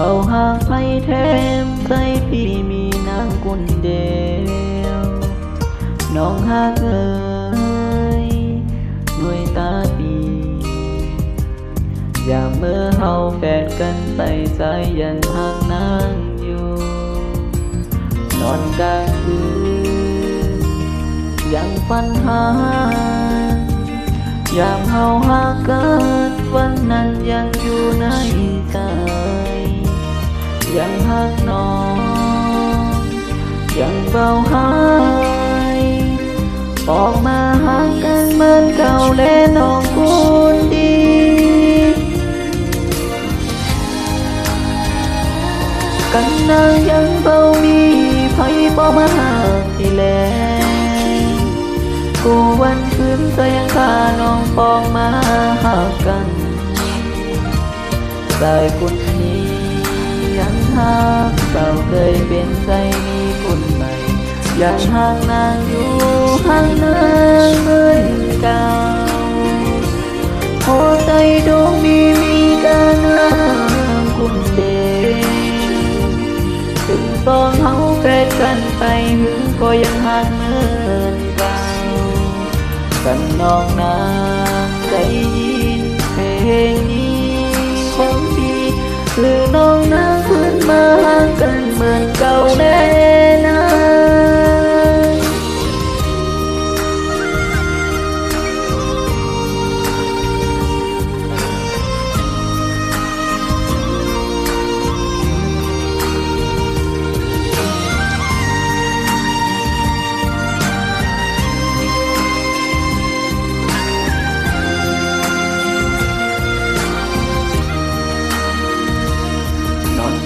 เบาหากไผแถมใจพี่มีนางคนเดียวน้องหากเอ่ยด้วยตาดีอย่าเมื่อเฮาแฟนกันไปใจยังห่างนางอยู่ นอนกลางคืนยังฝันหายามเฮาหากันวันนั้นยังอยู่ในใจ ยังหักน้องยังเบาหายออกมาห่างกันเหมือนเก่าและน้องคนดีกันนางยังเบามีไผบ่มาหาที่แลกูวันคืนก็ยังพาน้องปองมาหากันสายคนนี้ หักเก่าเคยเป็นใจมีคนใหม่ อยังห่างนางอยู่ห่างนางเหมือนเก่าหัวใจดวงนี้มีการนางคุณเดียวถึงต้องเฮาแฟนกันไปหึงก็ยังห่างเหมือนเก่ากันน้องนางได้ยินเพลงนี้ของดีหรือน้องนาง คืน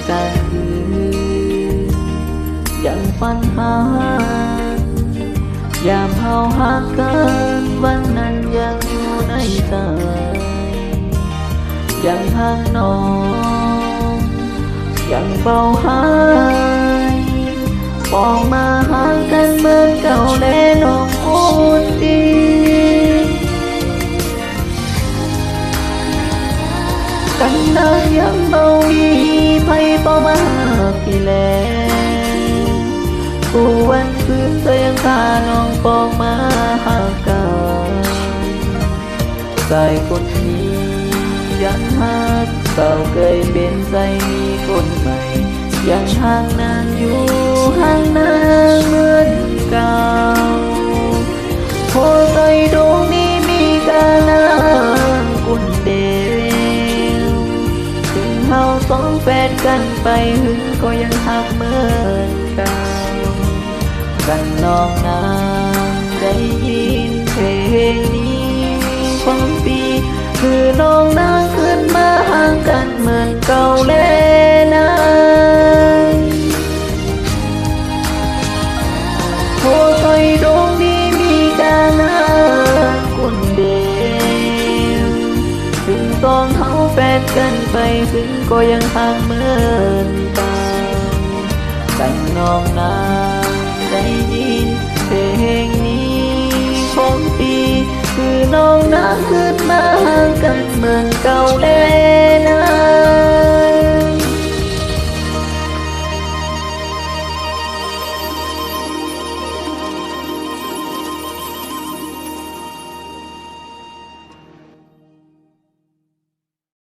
กลางคืนยังฝันหายามเฮาหักกันวันนั้นยังอยู่ในใจยังห่างน้องยังเบาหายมองมาห่างกันเหมือนเก่าและน้องคน นางยังเบามีไผบ่มาพี่แลกูวันคืนก็ยังพาน้องปองมาหากันใจคนนี้ยังหักเก่าเคยเป็นใจมีคนใหม่ยังห่างนานอยู่ห่างนาน องแฟนกันไปหึงก็ยังหักเหมือนกันกันน้องนางได้ยินเพลงนี้ของปี คือน้องนางขึ้นมาห่างกันเหมือนเก่าแล้ว กันไปถึงก็ยังห่างเหมือนกันกันน้องนาได้ยินเพลงนี้ของปีคือน้องนาขึ้นมา